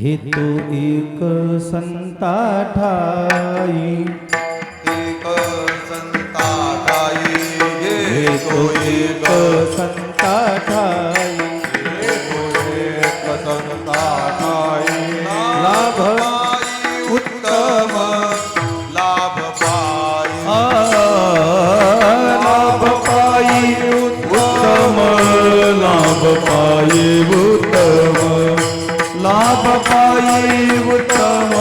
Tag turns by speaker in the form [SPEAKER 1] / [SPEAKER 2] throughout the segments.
[SPEAKER 1] हे तो एक संता ठाई।
[SPEAKER 2] एक संता ठाई
[SPEAKER 1] हे
[SPEAKER 2] ये
[SPEAKER 1] तो
[SPEAKER 2] तो
[SPEAKER 1] एक संता ठाई।
[SPEAKER 2] एक संता ठाई।
[SPEAKER 1] लाभ
[SPEAKER 2] उत्तम। लाभ पाई।
[SPEAKER 1] लाभ पाई उत्तम। लाभ पाई उत्तम। पाई उत्तम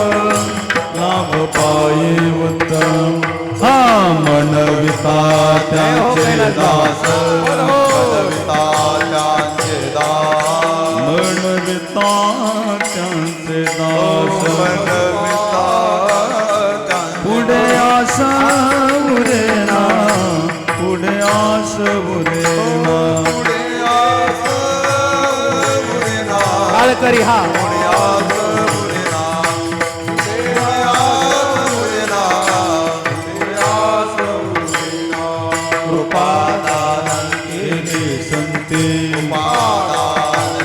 [SPEAKER 1] लाभ पाई उत्तम। हा मनविता त्यांचे दास।
[SPEAKER 2] दास।
[SPEAKER 1] मनविता त्यांचे दास। पुढे आस उरेना पुढे आस उरेना
[SPEAKER 2] पुढे आस उरेना.
[SPEAKER 1] काळकरी हा।
[SPEAKER 2] पादान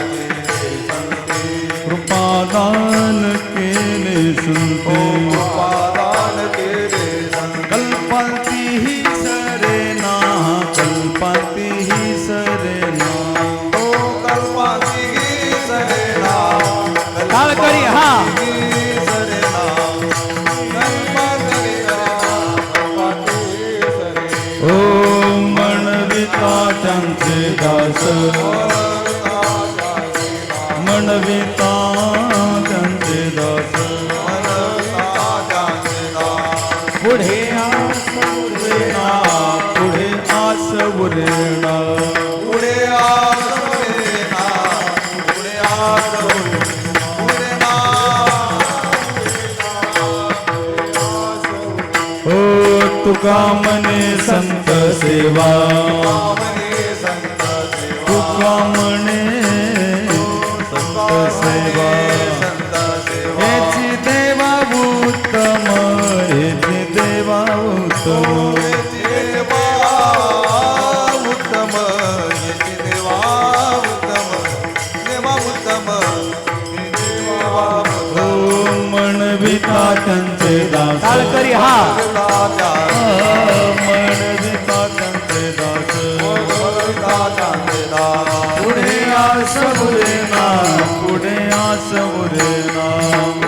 [SPEAKER 2] केले संते.
[SPEAKER 1] कृपादान केले. कल्पांती ही सरेना कल्पांती ही सरेना
[SPEAKER 2] ओ.
[SPEAKER 1] काळकरी हा.
[SPEAKER 2] सरेना. कल्पाची सरेना. कल्पाची सरेना.
[SPEAKER 1] ओ मनविता त्यांचे दास पुढे आस उरेना. पुढे आस उरेना
[SPEAKER 2] पुढे आसरेना पुढे आसरेना
[SPEAKER 1] ओ तुका मने संत सेवा. तुका मने मनविता त्यांचे दास.
[SPEAKER 3] काळकरी हा.
[SPEAKER 1] मनविता त्यांचे दास. पुढे आस उरेना पुढे आस उरेना